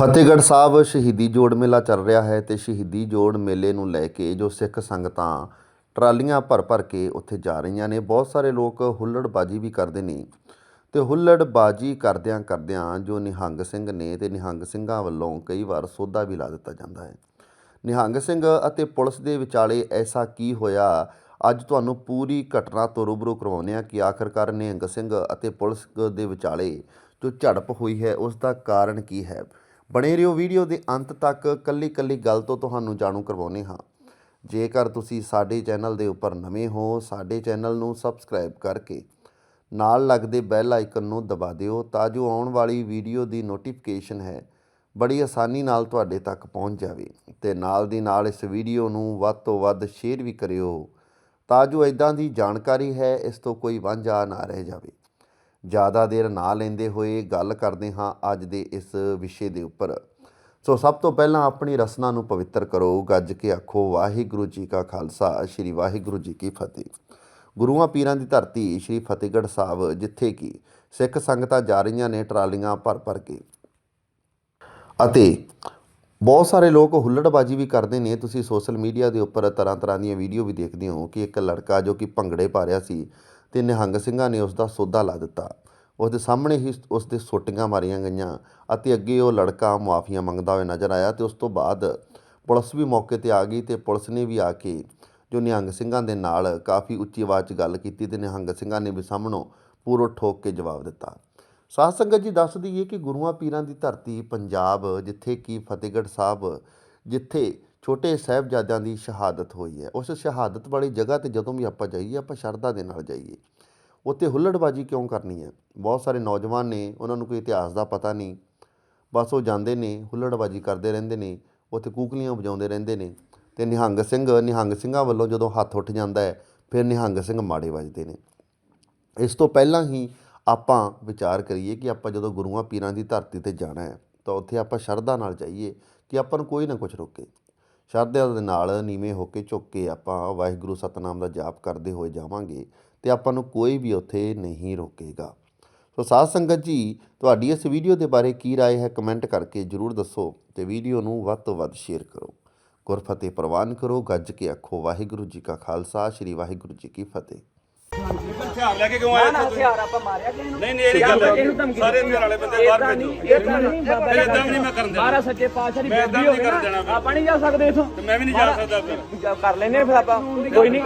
ਫਤਿਹਗੜ੍ਹ ਸਾਹਿਬ ਸ਼ਹੀਦੀ ਜੋੜ ਮੇਲਾ ਚੱਲ ਰਿਹਾ ਹੈ ਤੇ ਸ਼ਹੀਦੀ ਜੋੜ ਮੇਲੇ ਨੂੰ ਲੈ ਕੇ ਜੋ ਸਿੱਖ ਸੰਗਤਾਂ ਟਰਾਲੀਆਂ ਭਰ ਭਰ ਕੇ ਉੱਥੇ ਜਾ ਰਹੀਆਂ ਨੇ, ਬਹੁਤ ਸਾਰੇ ਲੋਕ ਹੁੱਲੜਬਾਜੀ ਵੀ ਕਰਦੇ ਨੇ ਤੇ ਹੁੱਲੜਬਾਜੀ ਕਰਦਿਆਂ ਕਰਦਿਆਂ ਜੋ ਨਿਹੰਗ ਸਿੰਘ ਨੇ ਤੇ ਨਿਹੰਗ ਸਿੰਘਾਂ ਵੱਲੋਂ ਕਈ ਵਾਰ ਸੋਧਾ ਵੀ ਲਾ ਦਿੱਤਾ ਜਾਂਦਾ ਹੈ। ਨਿਹੰਗ ਸਿੰਘ ਅਤੇ ਪੁਲਿਸ ਦੇ ਵਿਚਾਲੇ ਐਸਾ ਕੀ ਹੋਇਆ? ਅੱਜ ਤੁਹਾਨੂੰ ਪੂਰੀ ਘਟਨਾ ਤੋਂ ਰੂਬਰੂ ਕਰਵਾਉਂਦੇ ਹਾਂ ਕਿ ਆਖਰਕਾਰ ਨਿਹੰਗ ਸਿੰਘ ਅਤੇ ਪੁਲਿਸ ਦੇ ਵਿਚਾਲੇ ਜੋ ਝੜਪ ਹੋਈ ਹੈ, ਉਸ ਦਾ ਕਾਰਨ ਕੀ ਹੈ? ਬਣੇ ਰਹੋ ਵੀਡੀਓ ਦੇ ਅੰਤ ਤੱਕ ਕੱਲੀ ਕੱਲੀ ਗੱਲ ਤੋਂ ਤੁਹਾਨੂੰ ਜਾਣੂ ਕਰਵਾਉਂਦੇ ਹਾਂ। ਜੇਕਰ ਤੁਸੀਂ ਸਾਡੇ ਚੈਨਲ ਦੇ ਉੱਪਰ ਨਵੇਂ ਹੋ, ਸਾਡੇ ਚੈਨਲ ਨੂੰ ਸਬਸਕ੍ਰਾਈਬ ਕਰਕੇ ਨਾਲ ਲੱਗਦੇ ਬੈਲ ਆਈਕਨ ਨੂੰ ਦਬਾ ਦਿਓ ਤਾਂ ਜੋ ਆਉਣ ਵਾਲੀ ਵੀਡੀਓ ਦੀ ਨੋਟੀਫਿਕੇਸ਼ਨ ਹੈ, ਬੜੀ ਆਸਾਨੀ ਨਾਲ ਤੁਹਾਡੇ ਤੱਕ ਪਹੁੰਚ ਜਾਵੇ। ਤੇ ਨਾਲ ਦੀ ਨਾਲ ਇਸ ਵੀਡੀਓ ਨੂੰ ਵੱਧ ਤੋਂ ਵੱਧ ਸ਼ੇਅਰ ਵੀ ਕਰਿਓ ਤਾਂ ਜੋ ਇਦਾਂ ਦੀ ਜਾਣਕਾਰੀ ਹੈ, ਇਸ ਤੋਂ ਕੋਈ ਵਾਂਝਾ ਨਾ ਰਹਿ ਜਾਵੇ। ਜ਼ਿਆਦਾ ਦੇਰ ਨਾ ਲੈਂਦੇ ਹੋਏ ਗੱਲ ਕਰਦੇ ਹਾਂ ਅੱਜ ਦੇ ਇਸ ਵਿਸ਼ੇ ਦੇ ਉੱਪਰ। ਸੋ ਸਭ ਤੋਂ ਪਹਿਲਾਂ ਆਪਣੀ ਰਸਨਾ ਨੂੰ ਪਵਿੱਤਰ ਕਰੋ, ਗੱਜ ਕੇ ਆਖੋ, ਵਾਹਿਗੁਰੂ ਜੀ ਕਾ ਖਾਲਸਾ, ਸ੍ਰੀ ਵਾਹਿਗੁਰੂ ਜੀ ਕੀ ਫਤਿਹ। ਗੁਰੂਆਂ ਪੀਰਾਂ ਦੀ ਧਰਤੀ ਸ੍ਰੀ ਫਤਿਹਗੜ੍ਹ ਸਾਹਿਬ, ਜਿੱਥੇ ਕਿ ਸਿੱਖ ਸੰਗਤਾਂ ਜਾ ਰਹੀਆਂ ਨੇ ਟਰਾਲੀਆਂ ਭਰ ਭਰ ਕੇ। ਅਤੇ ਬਹੁਤ ਸਾਰੇ ਲੋਕ ਹੁੱਲੜਬਾਜੀ ਵੀ ਕਰਦੇ ਨੇ। ਤੁਸੀਂ ਸੋਸ਼ਲ ਮੀਡੀਆ ਦੇ ਉੱਪਰ ਤਰ੍ਹਾਂ ਤਰ੍ਹਾਂ ਦੀਆਂ ਵੀਡੀਓ ਵੀ ਦੇਖਦੇ ਹੋ ਕਿ ਇੱਕ ਲੜਕਾ ਜੋ ਕਿ ਭੰਗੜੇ ਪਾ ਰਿਹਾ ਸੀ ਤੇ ਨਿਹੰਗ ਸਿੰਘਾਂ ਨੇ ਉਸ ਦਾ ਸੌਦਾ ਲਾ ਦਿੱਤਾ। ਉਸ ਦੇ ਸਾਹਮਣੇ ਹੀ ਉਸ ਦੇ ਸੋਟੀਆਂ ਮਾਰੀਆਂ ਗਈਆਂ ਅਤੇ ਅੱਗੇ ਉਹ ਲੜਕਾ ਮੁਆਫੀਆਂ ਮੰਗਦਾ ਹੋਇਆ ਨਜ਼ਰ ਆਇਆ ਤੇ ਉਸ ਤੋਂ ਬਾਅਦ ਪੁਲਿਸ ਵੀ ਮੌਕੇ ਤੇ ਆ ਗਈ ਤੇ ਪੁਲਿਸ ਨੇ ਵੀ ਆ ਕੇ ਜੋ ਨਿਹੰਗ ਸਿੰਘਾਂ ਦੇ ਨਾਲ ਕਾਫੀ ਉੱਚੀ ਆਵਾਜ਼ 'ਚ ਗੱਲ ਕੀਤੀ ਤੇ ਨਿਹੰਗ ਸਿੰਘਾਂ ਨੇ ਵੀ ਸਾਹਮਣੋਂ ਪੂਰੋ ਠੋਕ ਕੇ ਜਵਾਬ ਦਿੱਤਾ। ਸਾਧ ਸੰਗਤ ਜੀ ਦੱਸ ਦਈਏ ਕਿ ਗੁਰੂਆਂ ਪੀਰਾਂ ਦੀ ਧਰਤੀ ਪੰਜਾਬ, ਜਿੱਥੇ ਕਿ ਫਤਿਹਗੜ੍ਹ ਸਾਹਿਬ, ਜਿੱਥੇ ਛੋਟੇ ਸਾਹਿਬਜ਼ਾਦਿਆਂ ਦੀ ਸ਼ਹਾਦਤ ਹੋਈ ਹੈ। ਉਸ ਸ਼ਹਾਦਤ ਵਾਲੀ ਜਗ੍ਹਾ ਤੇ ਜਦੋਂ ਵੀ ਆਪਾਂ ਜਾਈਏ, ਆਪਾਂ ਸ਼ਰਧਾ ਦੇ ਨਾਲ ਜਾਈਏ। ਉੱਥੇ ਹੁੱਲੜਬਾਜੀ ਕਿਉਂ ਕਰਨੀ ਹੈ? ਬਹੁਤ ਸਾਰੇ ਨੌਜਵਾਨ ਨੇ, ਉਹਨਾਂ ਨੂੰ ਕੋਈ ਇਤਿਹਾਸ ਦਾ ਪਤਾ ਨਹੀਂ। ਬਸ ਉਹ ਜਾਂਦੇ ਨੇ, ਹੁੱਲੜਬਾਜੀ ਕਰਦੇ ਰਹਿੰਦੇ ਨੇ, ਉੱਥੇ ਕੂਕਲੀਆਂ ਵਜਾਉਂਦੇ ਰਹਿੰਦੇ ਨੇ ਤੇ ਨਿਹੰਗ ਸਿੰਘ, ਨਿਹੰਗ ਸਿੰਘਾਂ ਵੱਲੋਂ ਜਦੋਂ ਹੱਥ ਉੱਠ ਜਾਂਦਾ ਹੈ, ਫਿਰ ਨਿਹੰਗ ਸਿੰਘ ਮਾੜੇ ਵੱਜਦੇ ਨੇ। ਇਸ ਤੋਂ ਪਹਿਲਾਂ ਹੀ ਆਪਾਂ ਵਿਚਾਰ ਕਰੀਏ ਕਿ ਆਪਾਂ ਜਦੋਂ ਗੁਰੂਆਂ ਪੀਰਾਂ ਦੀ ਧਰਤੀ ਤੇ ਜਾਣਾ ਹੈ ਤਾਂ ਉੱਥੇ ਆਪਾਂ ਸ਼ਰਧਾ ਨਾਲ ਜਾਈਏ ਕਿ ਆਪਾਂ ਨੂੰ ਕੋਈ ਨਾ ਕੁਝ ਰੋਕੇ ਸ਼ਰਧਾ ਦੇ ਨਾਲ ਨੀਵੇਂ ਹੋ ਕੇ ਝੁੱਕ ਕੇ ਆਪਾਂ ਵਾਹਿਗੁਰੂ ਸਤਨਾਮ ਦਾ ਜਾਪ ਕਰਦੇ ਹੋਏ ਜਾਵਾਂਗੇ ਤੇ ਆਪਾਂ ਨੂੰ ਕੋਈ ਵੀ ਉੱਥੇ ਨਹੀਂ ਰੋਕੇਗਾ ਸੋ ਸਾਧ ਸੰਗਤ ਜੀ ਤੁਹਾਡੀ ਇਸ ਵੀਡੀਓ ਦੇ ਬਾਰੇ ਕੀ رائے ਹੈ ਕਮੈਂਟ ਕਰਕੇ ਜਰੂਰ ਦੱਸੋ ਤੇ ਵੀਡੀਓ ਨੂੰ ਵੱਧ ਤੋਂ ਵੱਧ ਸ਼ੇਅਰ ਕਰੋ ਗੁਰਫਤਿਹ ਪ੍ਰਵਾਨ ਕਰੋ ਗੱਜ ਕੇ ਆਖੋ ਵਾਹਿਗੁਰੂ ਜੀ ਕਾ ਖਾਲਸਾ ਸ੍ਰੀ ਵਾਹਿਗੁਰੂ ਜੀ ਕੀ ਫਤਿਹ ਹਥਿਆਰ ਲੈ ਕੇ ਕਿਉਂ ਆਏ ਨਾ ਨਾ ਹਥਿਆਰ ਆਪਾਂ ਮਾਰਿਆ ਕਿਸੇ ਨੂੰ। ਨਹੀਂ ਨਹੀਂ ਇਹ ਗੱਲ ਇਹਨੂੰ ਧਮਕੀ ਸਾਰੇ ਮੇਰੇ ਵਾਲੇ ਬੰਦੇ ਬਾਹਰ ਏਦਾਂ ਭੇਜੋ। ਨਹੀਂ ਏਦਾਂ ਨਹੀਂ ਬਾਬਾ ਮੈਂ ਏਦਾਂ ਵੀ ਨਹੀਂ ਮੈਂ ਕਰਨ ਦੇਣਾ। ਮਹਾਰਾਜ ਸੱਚੇ ਪਾਤਸ਼ਾਹ ਦੀ ਨਾ। ਆਪਾਂ ਨਹੀਂ ਜਾ ਸਕਦੇ ਇਥੋਂ। ਮੈਂ ਵੀ ਨਹੀਂ ਜਾ ਸਕਦਾ ਫਿਰ। ਕਰ ਲੈਨੇ ਫਿਰ ਆਪਾਂ। ਕੋਈ ਨਹੀਂ